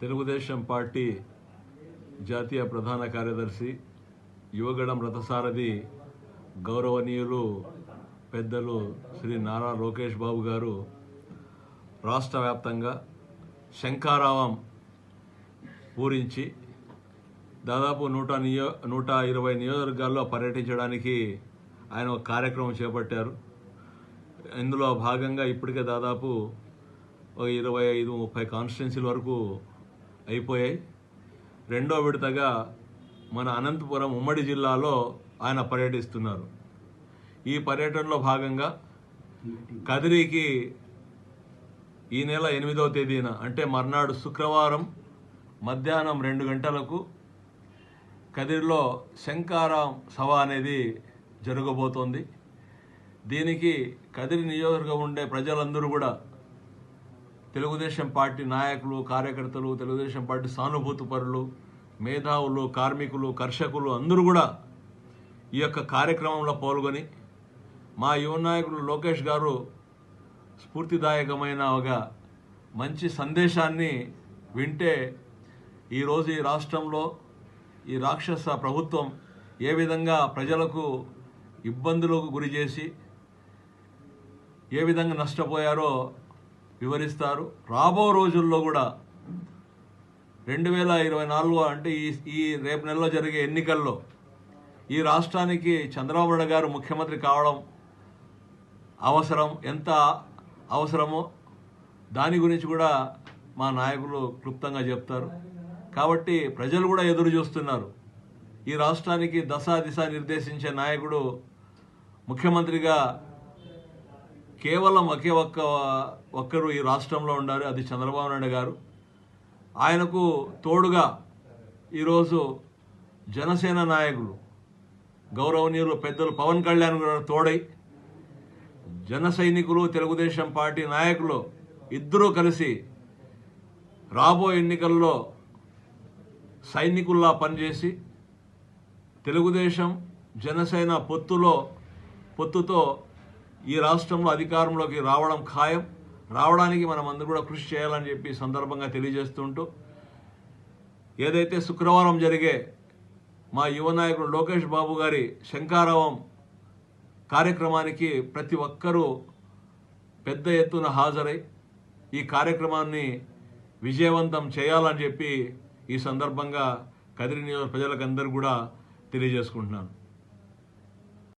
Telugu Desam party జాతీయ ప్రధాన కార్యదర్శి యువగడం రథసారథి గౌరవనీయులు పెద్దలు శ్రీ నారా లోకేష్ బాబు గారు రాష్ట్ర వ్యాప్తంగా శంఖారావం పూరించి దాదాపు నూట నియో నూట ఇరవై నియోజకవర్గాల్లో పర్యటించడానికి ఆయన ఒక కార్యక్రమం చేపట్టారు. ఇందులో భాగంగా ఇప్పటికే దాదాపు ఒక ఇరవై ఐదు ముప్పై కాన్స్టిట్యున్సీల వరకు అయిపోయాయి. రెండో విడతగా మన అనంతపురం ఉమ్మడి జిల్లాలో ఆయన పర్యటిస్తున్నారు. ఈ పర్యటనలో భాగంగా కదిరికి ఈ నెల ఎనిమిదవ తేదీన అంటే మర్నాడు శుక్రవారం మధ్యాహ్నం రెండు గంటలకు కదిరిలో శంకారాం సభ అనేది జరగబోతోంది. దీనికి కదిరి నియోజకవర్గం ఉండే ప్రజలందరూ కూడా తెలుగుదేశం పార్టీ నాయకులు కార్యకర్తలు తెలుగుదేశం పార్టీ సానుభూతి పరులు మేధావులు కార్మికులు కర్షకులు అందరూ కూడా ఈ యొక్క కార్యక్రమంలో పాల్గొని మా యువ నాయకులు లోకేష్ గారు స్ఫూర్తిదాయకమైన ఒక మంచి సందేశాన్ని వింటే ఈరోజు ఈ రాష్ట్రంలో ఈ రాక్షస ప్రభుత్వం ఏ విధంగా ప్రజలకు ఇబ్బందులకు గురి చేసి ఏ విధంగా నష్టపోయారో వివరిస్తారు. రాబో రోజుల్లో కూడా రెండు వేల ఇరవై నాలుగు అంటే ఈ ఈ రేపు నెలలో జరిగే ఎన్నికల్లో ఈ రాష్ట్రానికి చంద్రబాబు నాయుడు గారు ముఖ్యమంత్రి కావడం అవసరం. ఎంత అవసరమో దాని గురించి కూడా మా నాయకులు క్లుప్తంగా చెప్తారు. కాబట్టి ప్రజలు కూడా ఎదురు చూస్తున్నారు. ఈ రాష్ట్రానికి దశ దిశ నిర్దేశించే నాయకుడు ముఖ్యమంత్రిగా కేవలం ఒకే ఒక్క ఒక్కరు ఈ రాష్ట్రంలో ఉండారు అది చంద్రబాబు నాయుడు గారు. ఆయనకు తోడుగా ఈరోజు జనసేన నాయకులు గౌరవనీయులు పెద్దలు పవన్ కళ్యాణ్ గారు తోడై జన సైనికులు తెలుగుదేశం పార్టీ నాయకులు ఇద్దరూ కలిసి రాబో ఎన్నికల్లో సైనికుల్లా పనిచేసి తెలుగుదేశం జనసేన పొత్తులో పొత్తుతో ఈ రాష్ట్రంలో అధికారంలోకి రావడం ఖాయం. రావడానికి మనం అందరూ కూడా కృషి చేయాలని చెప్పి సందర్భంగా తెలియజేస్తుంటూ ఏదైతే శుక్రవారం జరిగే మా యువ నాయకుడు లోకేష్ బాబు గారి శంకారావం కార్యక్రమానికి ప్రతి ఒక్కరూ పెద్ద ఎత్తున హాజరై ఈ కార్యక్రమాన్ని విజయవంతం చేయాలని చెప్పి ఈ సందర్భంగా కదిరి నియోజక ప్రజలకు అందరూ కూడా తెలియజేసుకుంటున్నాను.